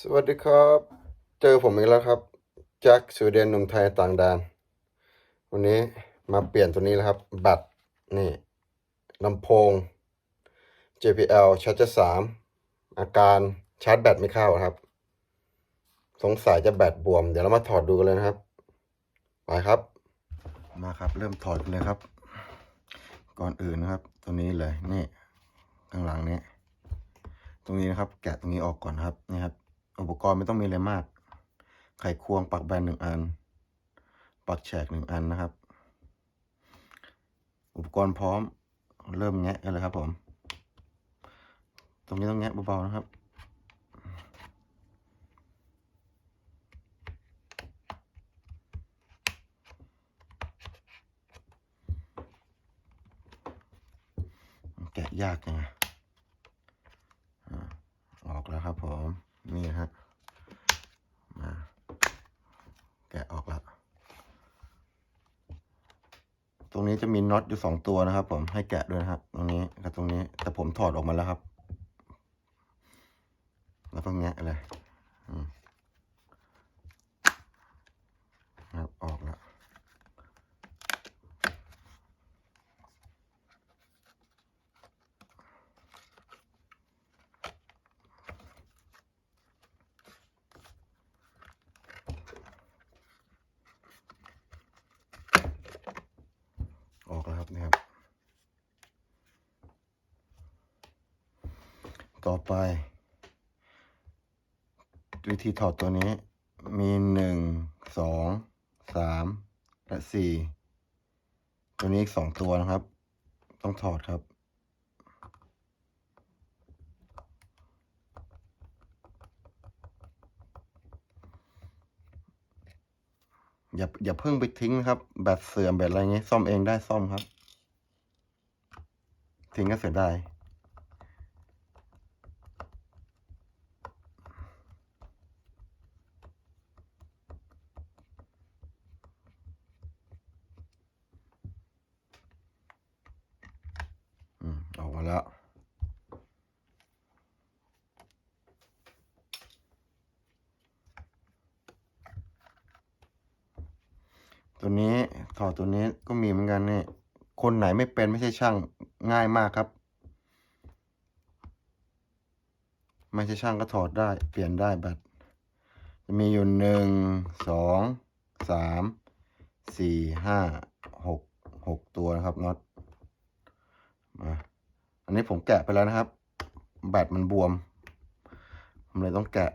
สวัสดีครับ เจอผมอีกแล้วครับแจ็คสวีเดนหนุ่มไทยต่างแดน วันนี้มาเปลี่ยนตัวนี้แล้วครับแบตนี่ลำโพง JBL Charger 3 อาการชาร์จแบตไม่เข้าครับ สงสัยจะแบตบวม เดี๋ยวเรามาถอดดูกันเลยนะครับ ไปครับ มาครับ เริ่มถอดกันเลยครับ ก่อนอื่นนะครับ ตัวนี้เลยนี่ข้างหลังนี้ ตรงนี้นะครับ แกะตรงนี้ออกก่อนครับนี่ครับ อุปกรณ์ไม่ต้องมีอะไรมาก ไขควงปักแบนหนึ่งอัน ปักแฉกหนึ่งอันนะครับ อุปกรณ์พร้อมเริ่มแงะกันเลยครับผม ตรงนี้ต้องแงะเบาๆนะครับแกะยากจังอะอ่าออกแล้วครับผม นี่ฮะ มา แกะออกแล้วตรงนี้จะมีน็อตอยู่สองตัวนะครับ ผม ให้แกะด้วยนะครับ ตรงนี้กับตรงนี้ แต่ผมถอดออกมาแล้วครับ แล้วก็แงะเลย อืมครับออกแล้ว ออกแล้วครับนี่ครับ ต่อไป วิธีถอดตัวนี้มีหนึ่งสองสามและสี่ตัวนี้อีกสองตัวนะครับ ต้องถอดครับอย่าอย่าเพิ่งไปทิ้งนะครับ แบตเสื่อมแบตอะไรเงี้ยซ่อมเองได้ซ่อมครับ ทิ้งก็เสียดาย อืม ออกมาแล้ว ตัวนี้ถอดตัวนี้ก็มีเหมือนกันนี่ คนไหนไม่เป็นไม่ ใช่ช่างง่ายมากครับ ไม่ใช่ช่างก็ถอดได้ เปลี่ยนได้แบตจะมีอยู่หนึ่งสองสามสี่ห้าหกหกตัวนะครับน็อตมาอันนี้ผมแกะไปแล้วนะครับ แบตมันบวม ผมเลยต้องแกะ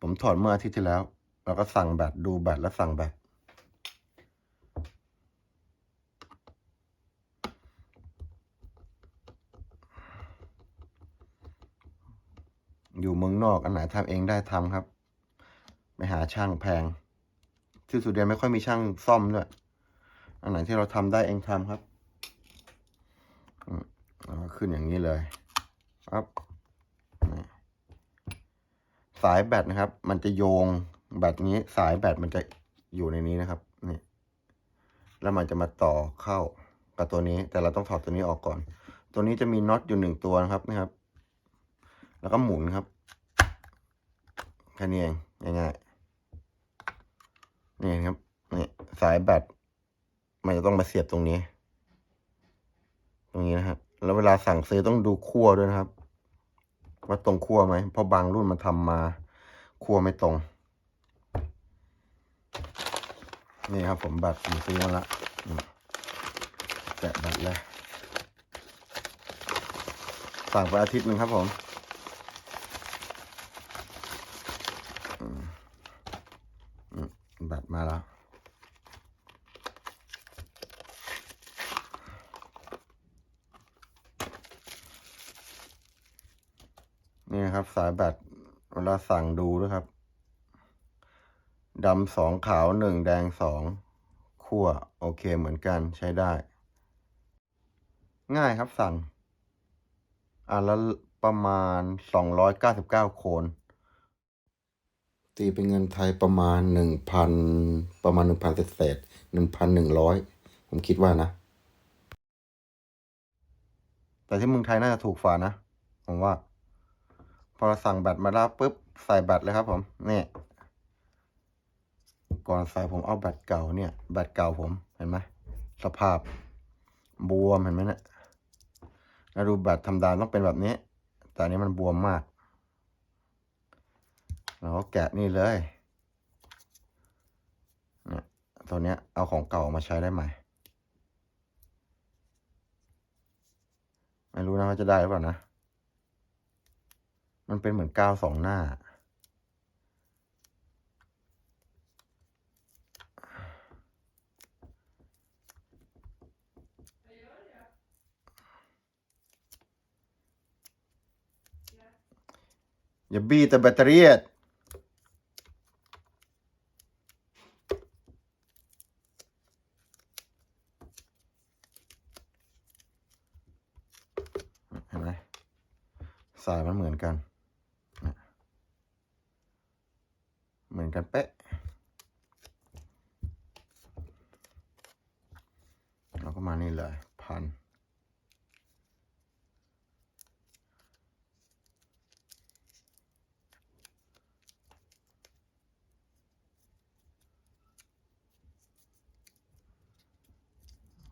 ผมถอดเมื่ออาทิตย์ที่แล้ว แล้วก็สั่งแบตดูแบตแล้วสั่งแบต อยู่เมืองนอกอันไหนทำเองได้ทำครับ ไปหาช่างแพง ที่สุดเดียนไม่ค่อยมีช่างซ่อมด้วย อันไหนที่เราทำได้เองทำครับขึ้นอย่างนี้เลยครับสายแบตนะครับ มันจะโยงแบตนี้สายแบตมันจะอยู่ในนี้นะครับนี่แล้วมันจะมาต่อเข้ากับตัวนี้ แต่เราต้องถอดตัวนี้ออกก่อน ตัวนี้จะมีน็อตอยู่หนึ่งตัวนะครับนะครับ แล้วก็หมุนครับแค่นี้เองง่ายๆนี่ครับนี่สายแบตมันจะต้องมาเสียบตรงนี้ ตรงนี้นะฮะแล้วเวลาสั่งซื้อต้องดูขั้วด้วยนะครับ ว่าตรงขั้วไหมเพราะบางรุ่นมันทำมาขั้วไม่ตรง นี่ครับ ผมแบตผมซื้อมาละแกะแบตเลยสั่งไปอาทิตย์หนึ่งครับผม อืมอืมแบตมาแล้วนี่ครับ สายแบตเวลาสั่งดูด้วยครับดำสองขาวหนึ่งแดงสองขั้วโอเคเหมือนกันใช้ได้ ง่ายครับสั่งอ่าแล้วประมาณสองร้อยเก้าสิบเก้าโคน ตีเป็นเงินไทยประมาณหนึ่งพันประมาณหนึ่งพันเศษหนึ่งพันหนึ่งร้อยผมคิดว่านะ แต่ที่เมืองไทยน่าจะถูกฝ่านะ ผมว่า พอเราสั่งแบตมาแล้วปุ๊บใส่แบตเลยครับผมนี่ก่อนใส่ผมเอาแบตเก่าเนี่ยแบตเก่าผมเห็นไหมสภาพบวมเห็นไหมเนี่ยแล้วดูแบตธรรมดาต้องเป็นแบบนี้ แต่อันนี้มันบวมมาก เราก็แกะนี่เลยเนี่ยตัวเนี้ยเอาของเก่ามาใช้ได้ไหมไม่รู้นะว่าจะได้หรือเปล่านะ มันเป็นเหมือนกาวสองหน้า อย่าบี้แต่แบตเตอรี่อะเห็นไหม สายมันเหมือนกัน เหมือนกันเป๊ะ เราก็มานี่เลย พัน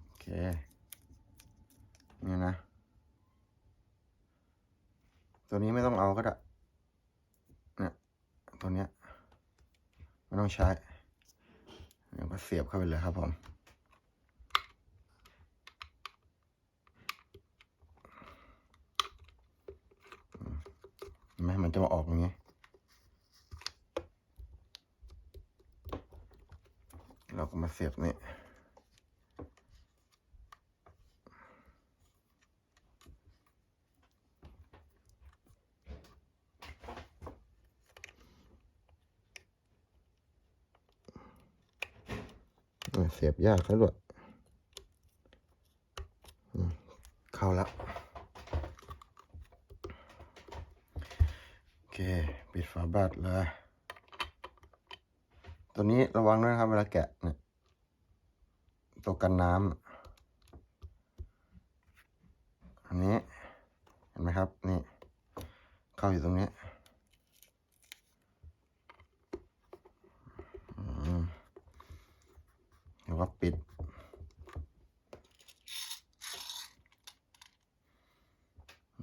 โอเค นี่นะ ตัวนี้ไม่ต้องเอาก็ได้เนี่ยตัวเนี้ยไม่ต้องใช้เดี๋ยวก็เสียบเข้าไปเลยครับผมเห็นไหมมันจะมาออกอย่างนี้เราก็มาเสียบนี่ ยบยากแล้วด้วยเข้าแล้วโอเค ปิดฝาแบตเลยตัวนี้ระวังด้วยนะครับเวลาแกะเนี่ยตัวกันน้ำอันนี้ เห็นไหมครับ นี่ เข้าอยู่ตรงนี้อืม เดี๋ยวก็ปิด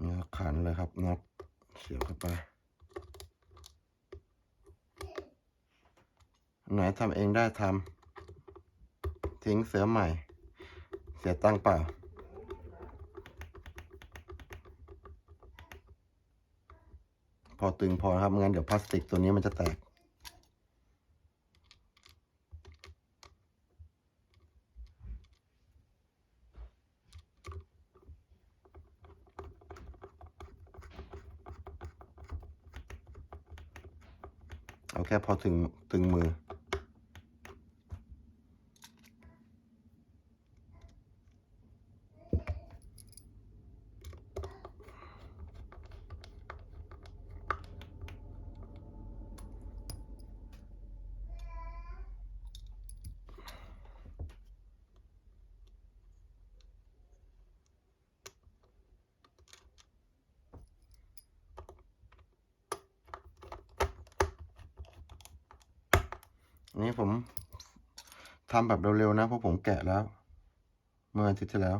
นี่ก็ขันเลยครับน็อตเสียบเข้าไปไหนทำเองได้ทำทิ้งเสือใหม่ เสียตังเปล่าพอตึงพอครับไม่งั้นเดี๋ยวพลาสติกตัวนี้มันจะแตก ค่พอถึงถึงมือ นี้ผมทำแบบเร็วๆนะเพราะผมแกะแล้ว เมื่ออาทิตย์ที่แล้ว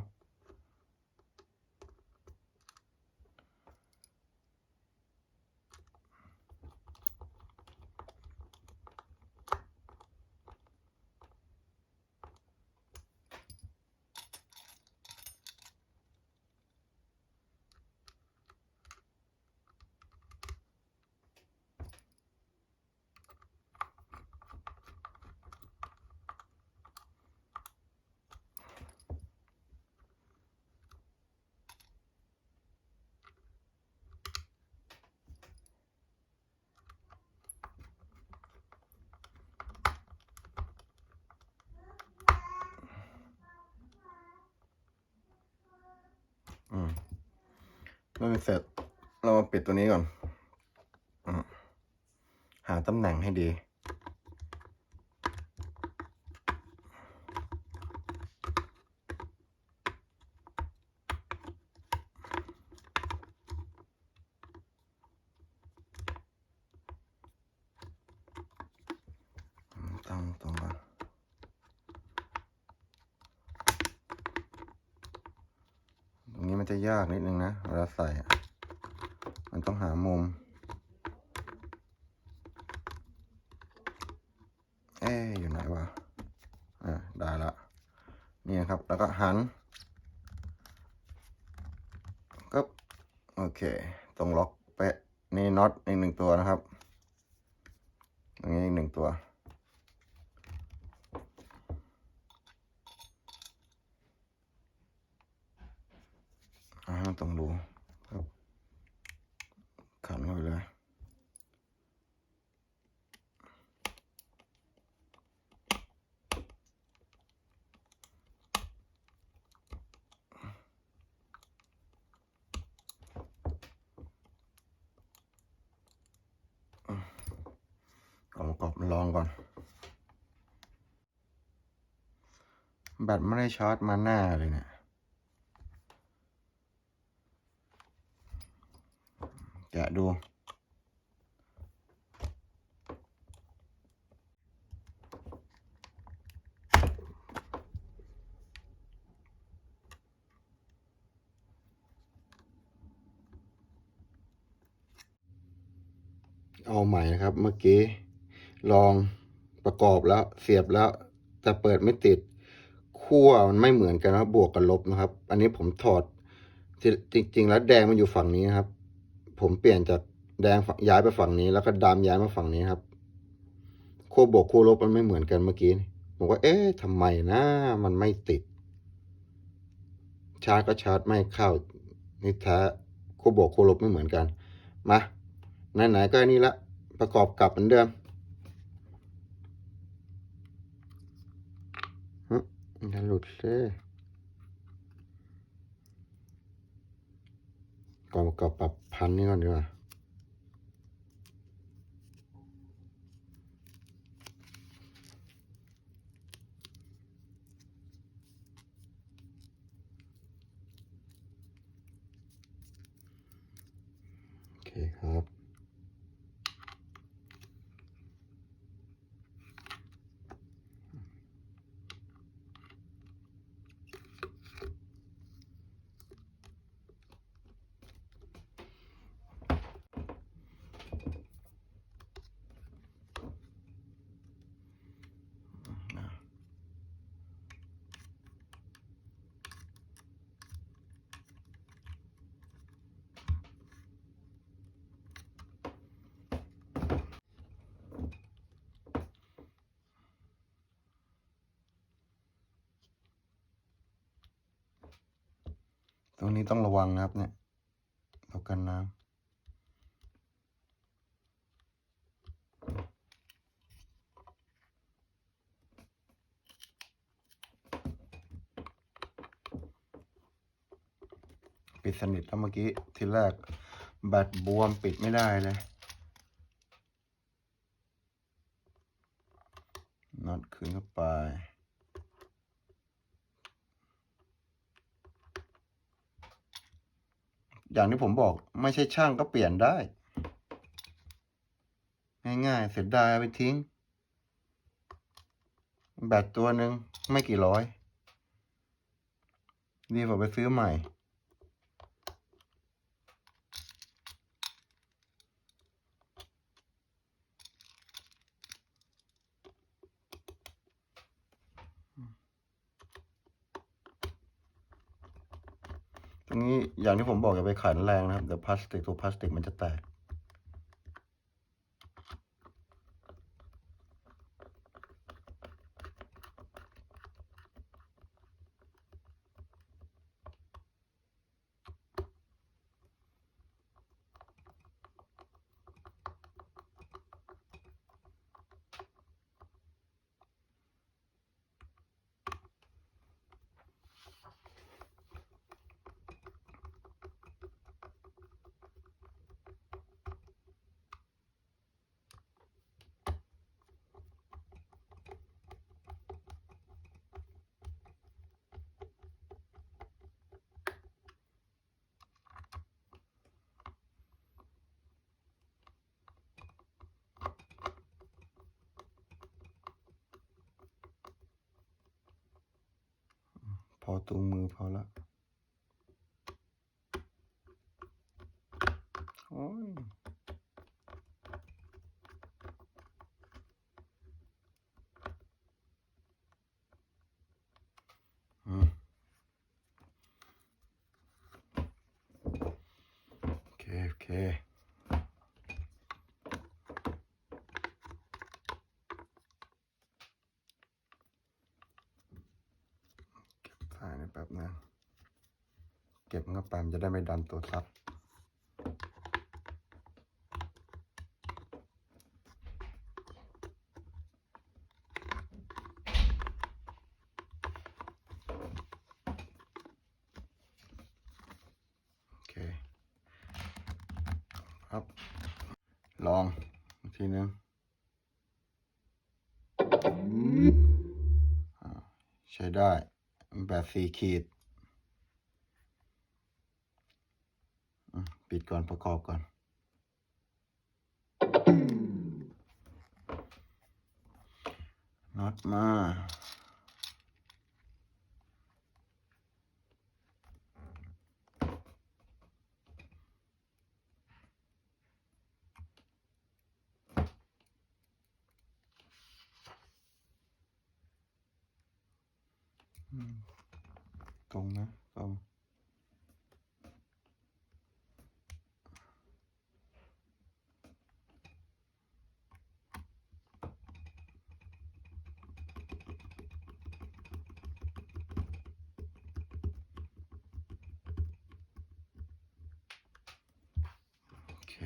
เมื่อเสร็จ เรามาปิดตัวนี้ก่อนอหาตำแหน่งให้ดี อ มันจะยากนิดนึงนะเวลาใส่ มันต้องหามุม เอ๊อยู่ไหนวะ อ่าได้ละ นี่นะครับ แล้วก็หันก็โอเค ตรงล็อกเป๊ะ นี่น็อตอีกหนึ่งตัวนะครับตรงนี้อีกหนึ่งตัว ดูครับขันเข้าไปเลยเอาปรอบลองก่อน แบตไม่ได้ชาร์จมาหน้าเลยเนี่ย แกะดู เอาใหม่นะครับ เมื่อกี้ ลองประกอบแล้วเสียบแล้ว แต่เปิดไม่ติดขั้วมันไม่เหมือนกันนะบวกกับลบนะครับ อันนี้ผมถอดจริง ๆ แล้วแดงมันอยู่ฝั่งนี้นะครับ ผมเปลี่ยนจากแดงย้ายไปฝั่งนี้ แล้วก็ดำย้ายมาฝั่งนี้ครับขั้วบวกขั้วลบมันไม่เหมือนกันเมื่อกี้ผมก็เอ๊ะทำไมนะมันไม่ติด ชาร์จก็ชาร์จไม่เข้านี่แท้ขั้วบวกขั้วลบไม่เหมือนกันมา ไหนๆก็อันนี้ละ ประกอบกลับเหมือนเดิมฮึอย่าหลุดเซิก่อนประกอบปรับพันนี่ก่อนดีกว่าโอเคครับ ตรงนี้ต้องระวังนะครับ เนี่ยตัวกันน้ำปิดสนิทแล้วเมื่อกี้ทีแรกแบตบวมปิดไม่ได้เลยน็อตคืนเข้าไป อย่างที่ผมบอกไม่ใช่ช่างก็เปลี่ยนได้ ง่ายๆ เสียดายเอาไปทิ้ง แบตตัวหนึ่งไม่กี่ร้อย ดีกว่าไปซื้อใหม่ นี้อย่างที่ผมบอกอย่าไปขันแรงนะครับเดี๋ยวพลาสติกตัวพลาสติกมันจะแตก พอตุงมือพอละโอ้ยโอเคโอเค ก็บเข้าไปมันจะได้ไม่ดันตัวซับโอเคครับ ลองทีนึงใช้ได้แบบสี่ขีดอืม ปิดก่อนประกอบก่อน น็อตมา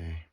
โ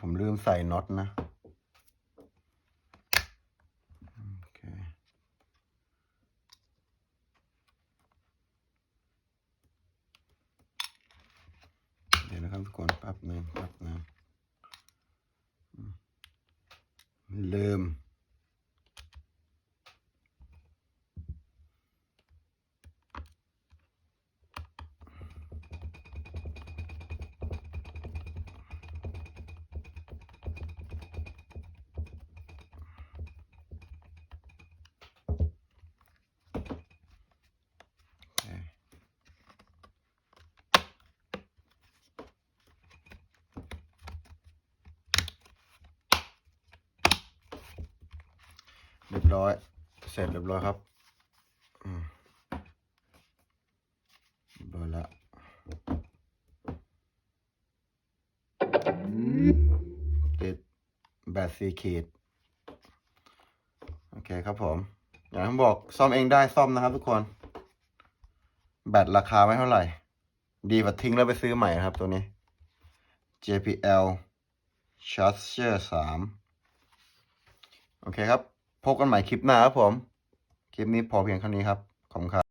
ผมลืมใส่น็อตนะเดี๋ยวนะครับทุกคนแป๊บหนึ่งแป๊บหนึ่งลืม เรียบร้อย เสร็จเรียบร้อยครับเรียบร้อยแล้วติดแบตซีขีด โอเคครับผม อย่างที่ผมบอกซ่อมเองได้ซ่อมนะครับทุกคน แบตราคาไม่เท่าไหร่ ดีกว่าทิ้งแล้วไปซื้อใหม่ครับตัวนี้ JPL Charger 3 โอเคครับ พบกันใหม่คลิปหน้าครับผม คลิปนี้พอเพียงเท่านี้ครับ ขอบคุณครับ